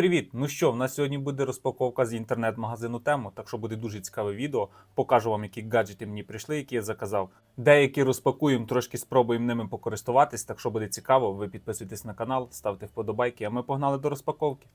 привіт! Ну що, в нас сьогодні буде розпаковка з інтернет-магазину тему, так що буде дуже цікаве відео. Покажу вам, які гаджети мені прийшли, які я заказав. Деякі розпакуємо, трошки спробуємо ними покористуватись. Так що буде цікаво, ви підписуйтесь на канал, ставте вподобайки, а ми погнали до розпаковки.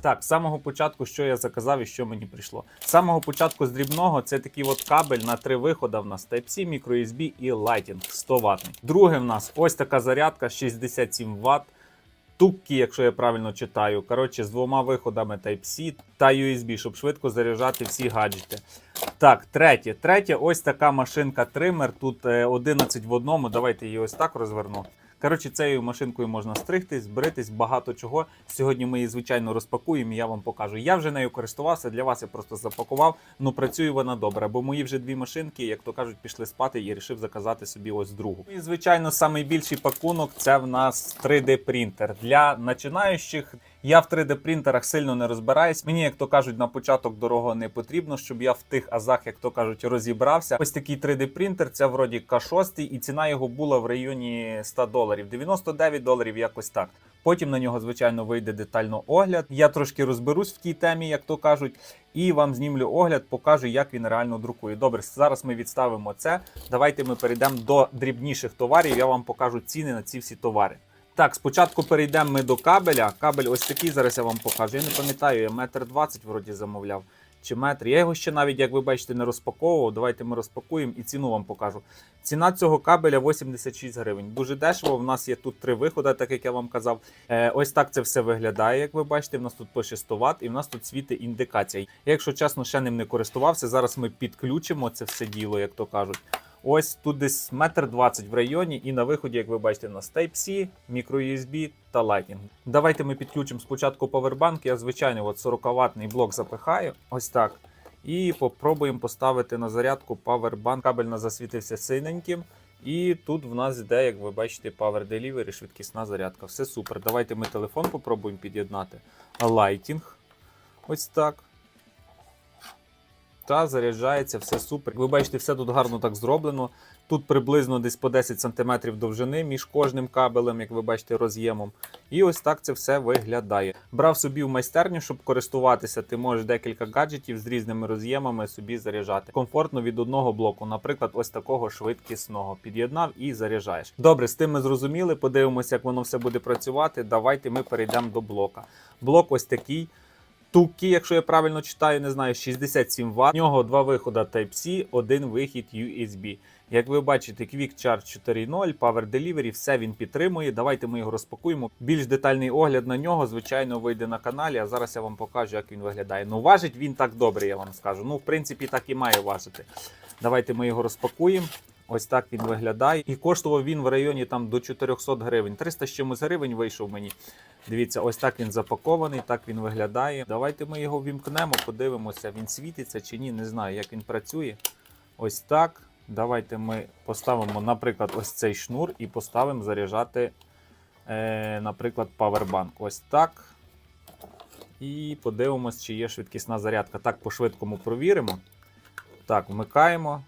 Так, з самого початку, що я заказав і що мені прийшло. З самого початку з дрібного це такий от кабель на три виходи. В нас Type-C, microUSB і Lighting 100 ватний. Друге в нас ось така зарядка 67 Вт. Туккі, якщо я правильно читаю. Коротше, з двома виходами Type-C та USB, щоб швидко заряджати всі гаджети. Так, третє. Третє, ось така машинка тример. Тут е, 11 в одному. Давайте її ось так розверну. Коротше, цією машинкою можна стригтись, бритись, багато чого. Сьогодні ми її, звичайно, розпакуємо і я вам покажу. Я вже нею користувався, для вас я просто запакував. Ну працює вона добре, бо мої вже дві машинки, як то кажуть, пішли спати і вирішив заказати собі ось другу. І, звичайно, найбільший пакунок це в нас 3D принтер для починаючих. Я в 3D принтерах сильно не розбираюсь. Мені, як то кажуть, на початок дорого не потрібно, щоб я в тих азах, як то кажуть, розібрався. Ось такий 3D принтер, це вроді К6, і ціна його була в районі 100 доларів, 99 доларів, якось так. Потім на нього, звичайно, вийде детально огляд. Я трошки розберусь в тій темі, як то кажуть, і вам знімлю огляд, покажу, як він реально друкує. Добре, зараз ми відставимо це. Давайте ми перейдемо до дрібніших товарів. Я вам покажу ціни на ці всі товари. Так, спочатку перейдемо ми до кабеля. Кабель ось такий, зараз я вам покажу. Я не пам'ятаю, я метр двадцять вроді замовляв. Чи метр. Я його ще навіть, як ви бачите, не розпаковував. Давайте ми розпакуємо і ціну вам покажу. Ціна цього кабеля 86 гривень. Дуже дешево. У нас є тут три виходи, так як я вам казав. Е, ось так це все виглядає, як ви бачите. В нас тут пише 100 Вт і в нас тут світить індикація. Якщо чесно, ще ним не користувався. Зараз ми підключимо це все діло, як то кажуть. Ось тут десь метр двадцять в районі, і на виході, як ви бачите, у нас Type-C, microUSB та Lightning. Давайте ми підключимо спочатку павербанк. Я звичайно от 40-ваттний блок запихаю. Ось так. І попробуємо поставити на зарядку павербанк. Кабель у нас засвітився синеньким. І тут в нас йде, як ви бачите, Power Delivery, швидкісна зарядка. Все супер. Давайте ми телефон попробуємо під'єднати. Lighting. Ось так. Та заряджається, все супер. Ви бачите, все тут гарно так зроблено. Тут приблизно десь по 10 см довжини між кожним кабелем, як ви бачите, роз'ємом. І ось так це все виглядає. Брав собі в майстерню, щоб користуватися. Ти можеш декілька гаджетів з різними роз'ємами собі заряджати. Комфортно від одного блоку, наприклад, ось такого швидкісного. Під'єднав і заряджаєш. Добре, з тим ми зрозуміли. Подивимося, як воно все буде працювати. Давайте ми перейдемо до блока. Блок ось такий. Тукі, якщо я правильно читаю, не знаю, 67 Вт. У нього два виходи Type-C, один вихід USB. Як ви бачите, Quick Charge 4.0, Power Delivery, все він підтримує. Давайте ми його розпакуємо. Більш детальний огляд на нього, звичайно, вийде на каналі. А зараз я вам покажу, як він виглядає. Ну, важить він так добре, я вам скажу. Ну, в принципі, так і має важити. Давайте ми його розпакуємо. Ось так він виглядає. І коштував він в районі там до 400 гривень. 300 з чимось гривень вийшов мені. Дивіться, ось так він запакований, так він виглядає. Давайте ми його вімкнемо, подивимося, він світиться чи ні. Не знаю, як він працює. Ось так. Давайте ми поставимо, наприклад, ось цей шнур і поставимо заряджати, е, наприклад, павербанк. Ось так. І подивимось, чи є швидкісна зарядка. Так, по-швидкому провіримо. Так, вмикаємо.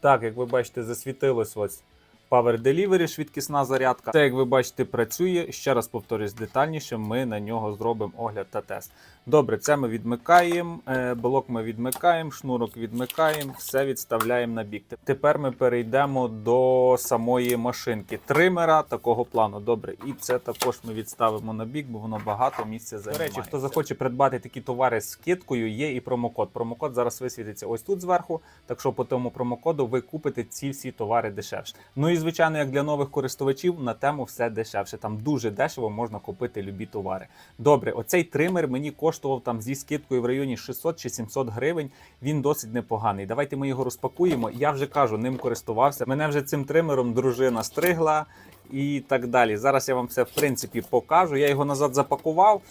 Так, як ви бачите, засвітилось ось Power Delivery, швидкісна зарядка. Це, як ви бачите, працює. Ще раз повторюсь детальніше, ми на нього зробимо огляд та тест. Добре, це ми відмикаємо, е, блок ми відмикаємо, шнурок відмикаємо, все відставляємо на бік. Тепер ми перейдемо до самої машинки. Тримера такого плану. Добре, і це також ми відставимо на бік, бо воно багато місця займає. До речі, хто захоче придбати такі товари з скидкою, є і промокод. Промокод зараз висвітиться ось тут зверху. Так що по тому промокоду ви купите ці всі товари дешевше. Ну і звичайно, як для нових користувачів, на тему все дешевше. Там дуже дешево можна купити любі товари. Добре, оцей тример мені коштував там зі скидкою в районі 600 чи 700 гривень. Він досить непоганий. Давайте ми його розпакуємо. Я вже кажу, ним користувався. Мене вже цим тримером дружина стригла і так далі. Зараз я вам це в принципі покажу. Я його назад запакував.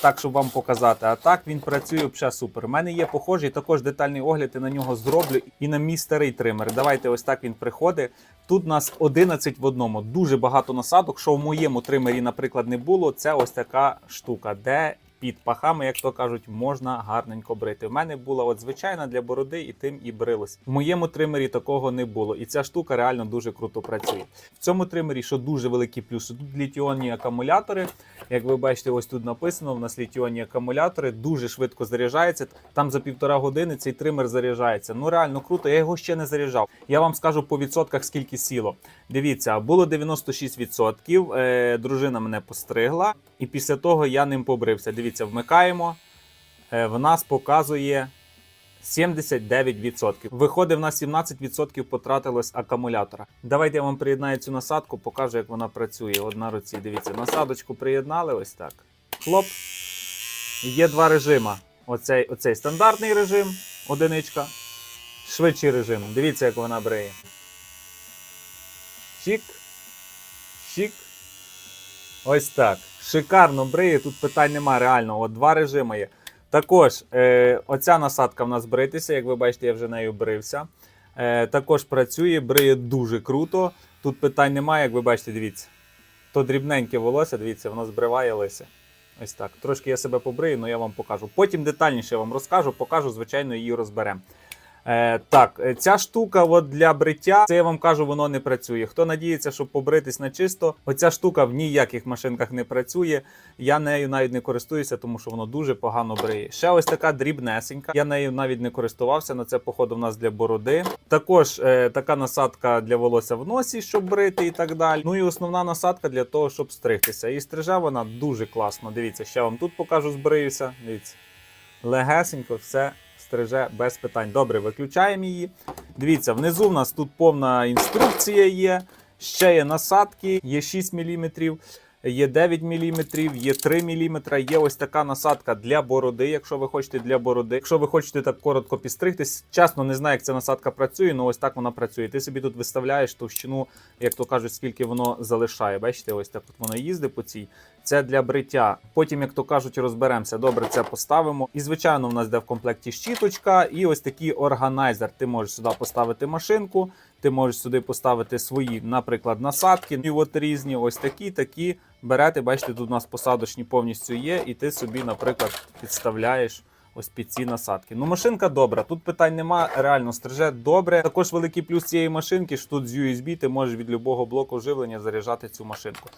Так, щоб вам показати. А так він працює взагалі супер. У мене є похожий, також детальний огляд і на нього зроблю. І на мій старий тример. Давайте ось так він приходить. Тут у нас 11 в одному. Дуже багато насадок. Що в моєму тримері, наприклад, не було. Це ось така штука, де під пахами, як то кажуть, можна гарненько брити. В мене була от звичайна для бороди, і тим і брилось. В моєму тримері такого не було. І ця штука реально дуже круто працює. В цьому тримері, що дуже великий плюс, тут літіонні акумулятори. Як ви бачите, ось тут написано: у нас літіонні акумулятори дуже швидко заряджається. Там за півтора години цей тример заряджається. Ну реально круто. Я його ще не заряджав. Я вам скажу по відсотках, скільки сіло. Дивіться, було 96%. Е, дружина мене постригла, і після того я ним побрився. Дивіться, вмикаємо. Е, в нас показує 79%. Виходить, в нас 17% потратилось акумулятора. Давайте я вам приєднаю цю насадку, покажу, як вона працює. От на руці. Дивіться, насадочку приєднали ось так. Хлоп. Є два режима. Оцей, оцей стандартний режим, одиничка. Швидший режим. Дивіться, як вона бриє. Чик. Чик. Ось так. Шикарно бриє, тут питань нема, реально. От два режими є. Також е, оця насадка в нас бритися, як ви бачите, я вже нею брився. Е, також працює, бриє дуже круто. Тут питань немає, як ви бачите, дивіться. То дрібненьке волосся, дивіться, воно збриває лися. Ось так. Трошки я себе побрию, але я вам покажу. Потім детальніше вам розкажу, покажу, звичайно, її розберемо. Е, так, е, ця штука от для бриття, це я вам кажу, воно не працює. Хто надіється, щоб побритись на чисто, оця штука в ніяких машинках не працює. Я нею навіть не користуюся, тому що воно дуже погано бриє. Ще ось така дрібнесенька. Я нею навіть не користувався. На це походу в нас для бороди. Також е, така насадка для волосся в носі, щоб брити і так далі. Ну і основна насадка для того, щоб стригтися. І стриже вона дуже класно. Дивіться, ще вам тут покажу, збриюся. Дивіться. Легесенько, все стриже без питань. Добре, виключаємо її. Дивіться, внизу в нас тут повна інструкція є. Ще є насадки, є 6 мм, є 9 мм, є 3 мм. Є ось така насадка для бороди, якщо ви хочете для бороди. Якщо ви хочете так коротко підстригтись, чесно не знаю, як ця насадка працює, але ось так вона працює. Ти собі тут виставляєш товщину, як то кажуть, скільки воно залишає. Бачите, ось так от воно їздить по цій. Це для бриття. Потім, як то кажуть, розберемося. Добре, це поставимо. І звичайно, в нас йде в комплекті щіточка і ось такий органайзер. Ти можеш сюди поставити машинку, ти можеш сюди поставити свої, наприклад, насадки. І от різні, ось такі, такі. Берете, бачите, тут у нас посадочні повністю є, і ти собі, наприклад, підставляєш. Ось під ці насадки. Ну, машинка добра, тут питань нема, реально стриже добре. Також великий плюс цієї машинки, що тут з USB ти можеш від любого блоку живлення заряджати цю машинку.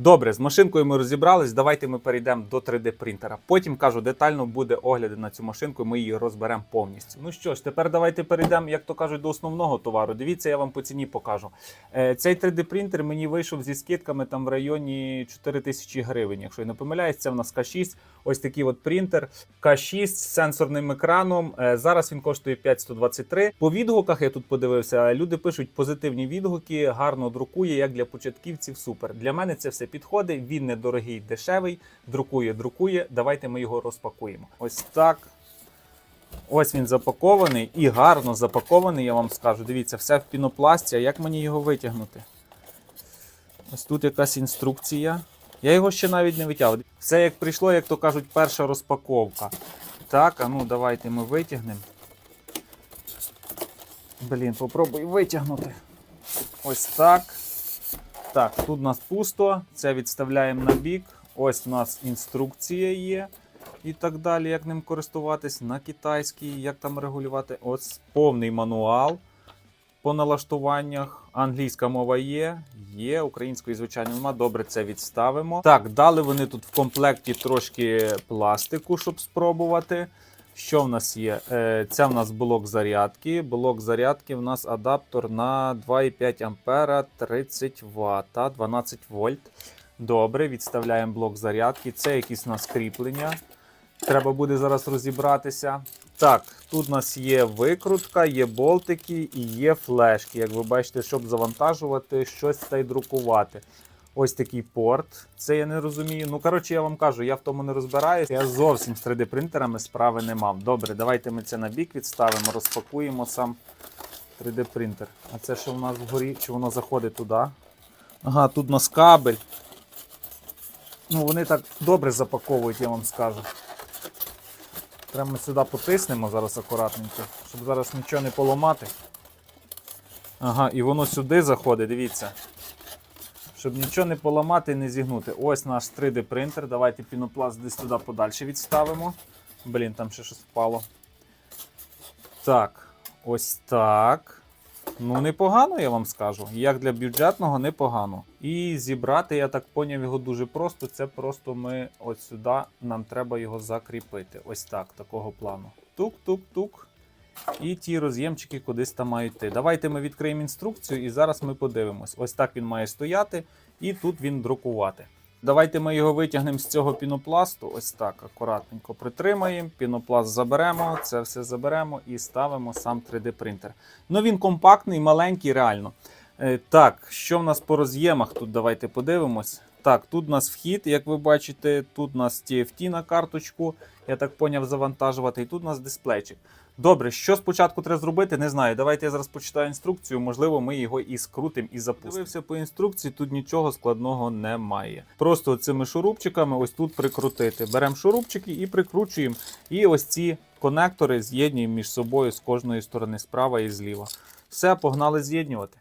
Добре, з машинкою ми розібрались. Давайте ми перейдемо до 3D принтера. Потім кажу, детально буде огляди на цю машинку. Ми її розберемо повністю. Ну що ж, тепер давайте перейдемо, як то кажуть, до основного товару. Дивіться, я вам по ціні покажу. Е, цей 3D принтер мені вийшов зі скидками там в районі 4 тисячі гривень. Якщо я не помиляюсь, це в нас К6. Ось такий от принтер К6 з сенсорним екраном. Е, зараз він коштує 5123. По відгуках я тут подивився. Люди пишуть позитивні відгуки, гарно друкує, як для початківців. Супер. Для мене це все підходить. Він недорогий, дешевий. Друкує, друкує. Давайте ми його розпакуємо. Ось так. Ось він запакований і гарно запакований, я вам скажу. Дивіться, все в пінопласті. А як мені його витягнути? Ось тут якась інструкція. Я його ще навіть не витягав. Все як прийшло, як то кажуть, перша розпаковка. Так, а ну давайте ми витягнемо. Блін, попробуй витягнути. Ось так. Так, тут у нас пусто. Це відставляємо на бік. Ось у нас інструкція є. І так далі, як ним користуватись на китайській, як там регулювати. Ось повний мануал по налаштуваннях. Англійська мова є, є, української, звичайно, нема. Добре, це відставимо. Так, дали вони тут в комплекті трошки пластику, щоб спробувати. Що в нас є? Це в нас блок зарядки. Блок зарядки в нас адаптер на 2,5 ампера 30 Вт, 12 вольт. Добре, відставляємо блок зарядки. Це якісь у нас кріплення. Треба буде зараз розібратися. Так, тут у нас є викрутка, є болтики і є флешки. Як ви бачите, щоб завантажувати щось та й друкувати. Ось такий порт. Це я не розумію. Ну, коротше, я вам кажу, я в тому не розбираюся. Я зовсім з 3D-принтерами справи не мав. Добре, давайте ми це на бік відставимо, розпакуємо сам 3D-принтер. А це що у нас вгорі? Чи воно заходить туди? Ага, тут у нас кабель. Ну, вони так добре запаковують, я вам скажу. Треба сюди потиснемо зараз акуратненько, щоб зараз нічого не поламати. Ага, і воно сюди заходить, дивіться. Щоб нічого не поламати і не зігнути. Ось наш 3D принтер. Давайте пінопласт десь туди подальше відставимо. Блін, там ще щось впало. Так, ось так. Ну, непогано, я вам скажу. Як для бюджетного, непогано. І зібрати, я так поняв, його дуже просто. Це просто ми ось сюди, нам треба його закріпити. Ось так, такого плану. Тук-тук-тук. І ті роз'ємчики кудись там мають йти. Давайте ми відкриємо інструкцію і зараз ми подивимось. Ось так він має стояти, і тут він друкувати. Давайте ми його витягнемо з цього пінопласту. Ось так, акуратненько притримаємо. Пінопласт заберемо, це все заберемо і ставимо сам 3D принтер. Ну він компактний, маленький, реально. Е, так, що в нас по роз'ємах? Тут давайте подивимось. Так, тут у нас вхід, як ви бачите, тут у нас TFT на карточку, я так поняв, завантажувати, і тут у нас дисплейчик. Добре, що спочатку треба зробити, не знаю. Давайте я зараз почитаю інструкцію, можливо, ми його і скрутимо, і запустимо. Дивився по інструкції, тут нічого складного немає. Просто цими шурупчиками ось тут прикрутити. Беремо шурупчики і прикручуємо. І ось ці конектори з'єднуємо між собою з кожної сторони, справа і зліва. Все, погнали з'єднювати.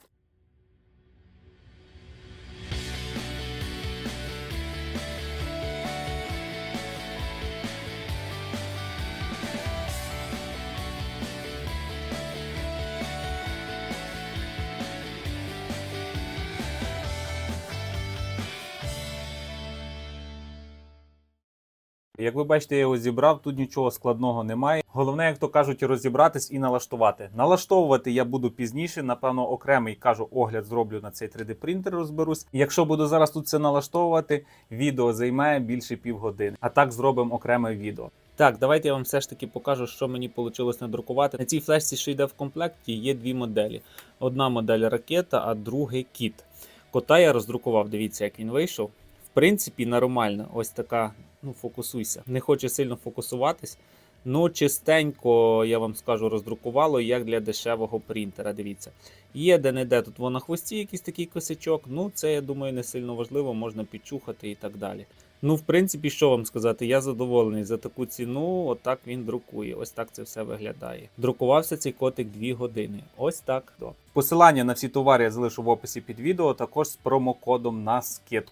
Як ви бачите, я його зібрав, тут нічого складного немає. Головне, як то кажуть, розібратись і налаштувати. Налаштовувати я буду пізніше. Напевно, окремий кажу, огляд зроблю на цей 3D принтер. Розберусь. І якщо буду зараз тут це налаштовувати, відео займе більше півгодини. А так зробимо окреме відео. Так, давайте я вам все ж таки покажу, що мені вийшло надрукувати. На цій флешці, що йде в комплекті, є дві моделі. Одна модель ракета, а другий кіт. Кота я роздрукував. Дивіться, як він вийшов. В принципі, нормально. Ось така. Ну, фокусуйся. Не хоче сильно фокусуватись. Ну, чистенько, я вам скажу, роздрукувало, як для дешевого принтера. Дивіться. Є де-не-де тут во на хвості якийсь такий косячок. Ну, це, я думаю, не сильно важливо, можна підчухати і так далі. Ну, в принципі, що вам сказати, я задоволений за таку ціну. Отак він друкує. Ось так це все виглядає. Друкувався цей котик 2 години. Ось так. Посилання на всі товари я залишу в описі під відео, також з промокодом на скидку.